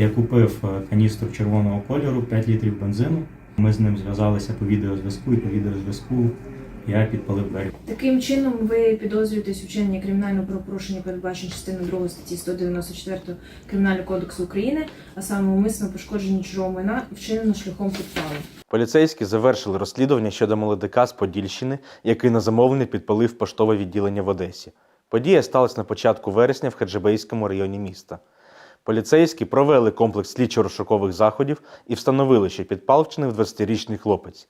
Я купив е, каністру червоного кольору, 5 літрів бензину. Ми з ним зв'язалися по відеозв'язку, і по відеозв'язку я підпалив двері. Таким чином, ви підозрюєтесь у вчиненні кримінального правопорушення, передбачено частиною 2 статті 194 Кримінального кодексу України, а саме умисно пошкодження чужого майна вчинено шляхом підпалу. Поліцейські завершили розслідування щодо молодика з Подільщини, який на замовлення підпалив поштове відділення в Одесі. Подія сталася на початку вересня в Хаджибейському районі міста. Поліцейські провели комплекс слідчо-розшукових заходів і встановили, що підпал вчинив 20-річний хлопець.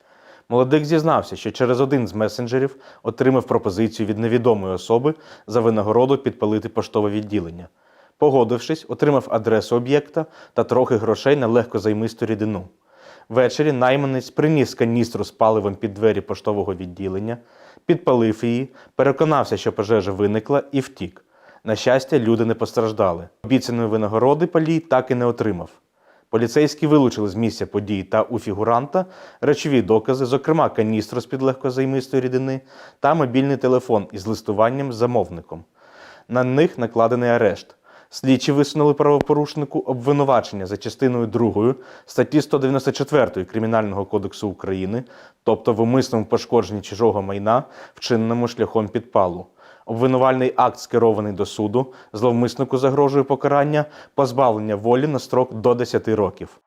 Молодик зізнався, що через один з месенджерів отримав пропозицію від невідомої особи за винагороду підпалити поштове відділення. Погодившись, отримав адресу об'єкта та трохи грошей на легкозаймисту рідину. Ввечері найманець приніс каністру з паливом під двері поштового відділення, підпалив її, переконався, що пожежа виникла, і втік. На щастя, люди не постраждали. Обіцяної винагороди палій так і не отримав. Поліцейські вилучили з місця події та у фігуранта речові докази, зокрема каністру з-під легкозаймистої рідини та мобільний телефон із листуванням з замовником. На них накладений арешт. Слідчі висунули правопорушнику обвинувачення за частиною 2 статті 194 Кримінального кодексу України, тобто в умисному пошкодженні чужого майна, вчиненому шляхом підпалу. Обвинувальний акт скерований до суду, зловмиснику загрожує покарання, позбавлення волі на строк до 10 років.